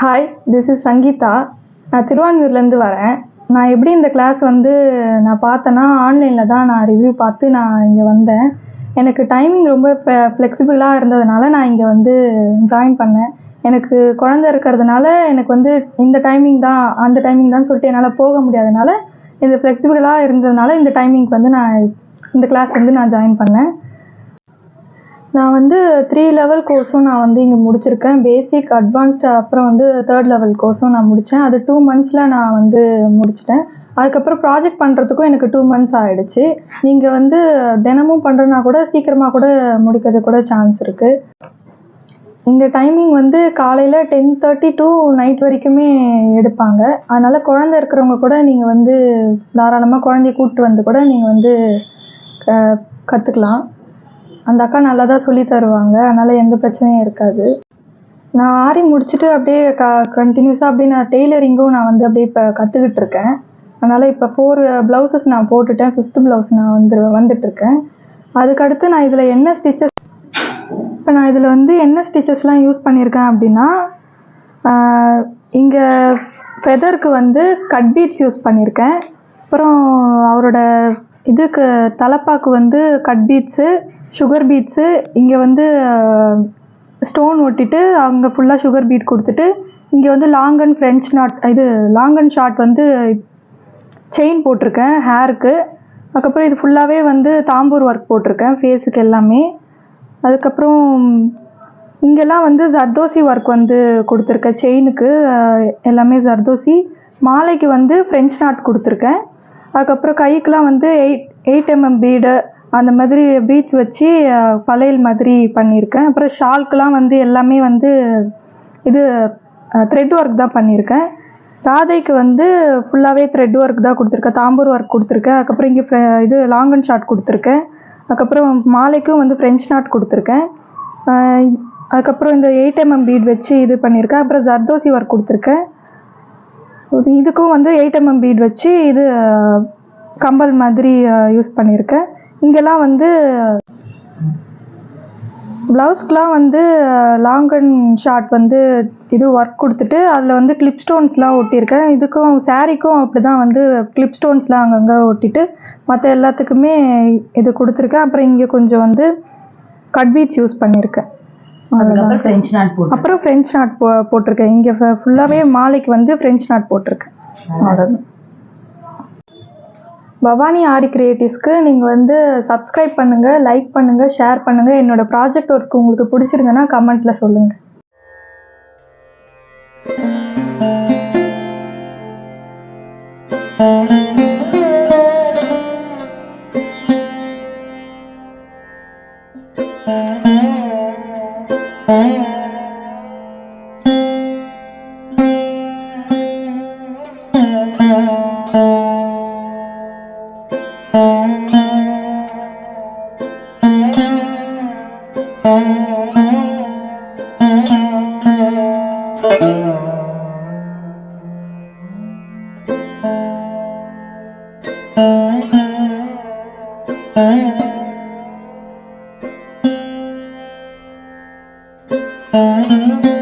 Hi this is Sangeetha நான் திருவான்மூர்லேருந்து வரேன். நான் எப்படி இந்த கிளாஸ் வந்து நான் பார்த்தேன்னா ஆன்லைனில் தான் நான் ரிவ்யூ பார்த்து நான் இங்கே வந்தேன். எனக்கு டைமிங் ரொம்ப ஃப்ளெக்சிபிளாக இருந்ததுனால நான் இங்கே வந்து ஜாயின் பண்ணேன். எனக்கு குழந்த இருக்கிறதுனால எனக்கு வந்து இந்த டைமிங் தான் அந்த டைமிங் தான் சொல்லிட்டு என்னால் போக முடியாதனால இது ஃப்ளெக்சிபிளாக இருந்ததுனால இந்த டைமிங்க்கு வந்து நான் இந்த கிளாஸ் வந்து நான் ஜாயின் பண்ணேன். நான் வந்து த்ரீ லெவல் கோர்ஸும் நான் வந்து இங்கே முடிச்சிருக்கேன். பேசிக் அட்வான்ஸ்டு அப்புறம் வந்து தேர்ட் லெவல் கோர்ஸும் நான் முடித்தேன் அது டூ மந்த்ஸில் நான் வந்து முடிச்சிட்டேன். அதுக்கப்புறம் ப்ராஜெக்ட் பண்ணுறதுக்கும் எனக்கு டூ மந்த்ஸ் ஆகிடுச்சு நீங்கள் வந்து தினமும் பண்ணுறனா கூட சீக்கிரமாக கூட முடிக்கிறது கூட சான்ஸ் இருக்குது இந்த டைமிங் வந்து காலையில் டென் தேர்ட்டி டு நைட் வரைக்குமே எடுப்பாங்க. அதனால் குழந்த இருக்கிறவங்க கூட நீங்கள் வந்து தாராளமாக குழந்தைய கூப்பிட்டு வந்து கூட நீங்கள் வந்து கற்றுக்கலாம் அந்த அக்கா நல்லா தான் சொல்லி தருவாங்க. அதனால் எந்த பிரச்சனையும் இருக்காது. நான் ஆரி முடிச்சுட்டு அப்படியே க கண்டினியூஸாக அப்படியே நான் டெய்லரிங்கும் நான் வந்து அப்படியே இப்போ கற்றுக்கிட்டு இருக்கேன் அதனால் இப்போ ஃபோர் ப்ளவுசஸ் நான் போட்டுட்டேன். ஃபிஃப்த்து ப்ளவுஸ் நான் வந்து வந்துட்டுருக்கேன். அதுக்கடுத்து நான் இதில் என்ன ஸ்டிச்சஸ் இப்போ நான் இதில் வந்து என்ன ஸ்டிச்சஸ்லாம் யூஸ் பண்ணியிருக்கேன் அப்படின்னா இங்கே ஃபெதருக்கு வந்து கட் பீட்ஸ் யூஸ் பண்ணியிருக்கேன். அப்புறம் அவரோட இதுக்கு தலப்பாக்கு வந்து கட் பீட்ஸு சுகர் பீட்ஸு இங்கே வந்து ஸ்டோன் ஒட்டிட்டு அங்கே ஃபுல்லாக சுகர் பீட் கொடுத்துட்டு இங்கே வந்து லாங் அண்ட் ஃப்ரெஞ்ச் நாட் இது லாங் அண்ட் ஷார்ட் வந்து செயின் போட்டிருக்கேன் ஹேருக்கு அதுக்கப்புறம் இது ஃபுல்லாகவே வந்து தாம்பூர் ஒர்க் போட்டிருக்கேன் ஃபேஸுக்கு எல்லாமே. அதுக்கப்புறம் இங்கெல்லாம் வந்து ஜர்தோசி ஒர்க் வந்து கொடுத்துருக்கேன் செயினுக்கு எல்லாமே ஜர்தோசி மாலைக்கு வந்து ஃப்ரெஞ்ச் நாட் கொடுத்துருக்கேன். அதுக்கப்புறம் கைக்கெலாம் வந்து எயிட் எயிட் எம்எம் பீடு அந்த மாதிரி பீட்ஸ் வச்சு வளையல் மாதிரி பண்ணியிருக்கேன். அப்புறம் ஷால்க்கெலாம் வந்து எல்லாமே வந்து இது த்ரெட் ஒர்க் தான் பண்ணியிருக்கேன். ராதைக்கு வந்து ஃபுல்லாகவே த்ரெட் ஒர்க் தான் கொடுத்துருக்கேன். தாம்பூர் ஒர்க் கொடுத்துருக்கேன். அதுக்கப்புறம் இங்கே இது லாங் அண்ட் ஷார்ட் கொடுத்துருக்கேன். அதுக்கப்புறம் மாலைக்கும் வந்து ஃப்ரெஞ்ச் நாட் கொடுத்துருக்கேன். அதுக்கப்புறம் இந்த எயிட் எம்எம் பீட் வச்சு இது பண்ணியிருக்கேன். அப்புறம் ஜர்தோசி ஒர்க் கொடுத்துருக்கேன். இதுக்கும் வந்து எயிட் எம்எம் பீட் வச்சு இது கம்பல் மாதிரி யூஸ் பண்ணியிருக்கேன். இங்கெல்லாம் வந்து ப்ளவுஸ்க்கெலாம் வந்து லாங் அண்ட் ஷார்ட் வந்து இது ஒர்க் கொடுத்துட்டு அதில் வந்து கிளிப் ஸ்டோன்ஸ்லாம் ஒட்டியிருக்கேன். இதுக்கும் சாரீக்கும் அப்படி தான் வந்து கிளிப் ஸ்டோன்ஸ்லாம் அங்கங்கே ஒட்டிட்டு மற்ற எல்லாத்துக்குமே இது கொடுத்துருக்கேன். அப்புறம் இங்கே கொஞ்சம் வந்து கட்பீட்ஸ் யூஸ் பண்ணியிருக்கேன். அதுக்கப்புறம் ஃப்ரெஞ்ச் நாட் போட்டு அப்புறம் ஃப்ரெஞ்ச் நாட் போ போட்டிருக்கேன். இங்கே ஃபுல்லாகவே மாலைக்கு வந்து ஃப்ரெஞ்ச் நாட் போட்டிருக்கேன். அவ்வளோதான் பவானி ஆரி கிரியேட்டிவ்ஸ்க்கு நீங்கள் வந்து சப்ஸ்கிரைப் பண்ணுங்கள் லைக் பண்ணுங்கள் ஷேர் பண்ணுங்கள் என்னோட ப்ராஜெக்ட் ஒர்க் உங்களுக்கு பிடிச்சிருந்ததுன்னா கமெண்ட்டில் சொல்லுங்கள் Thank you. Mm-hmm. Müzik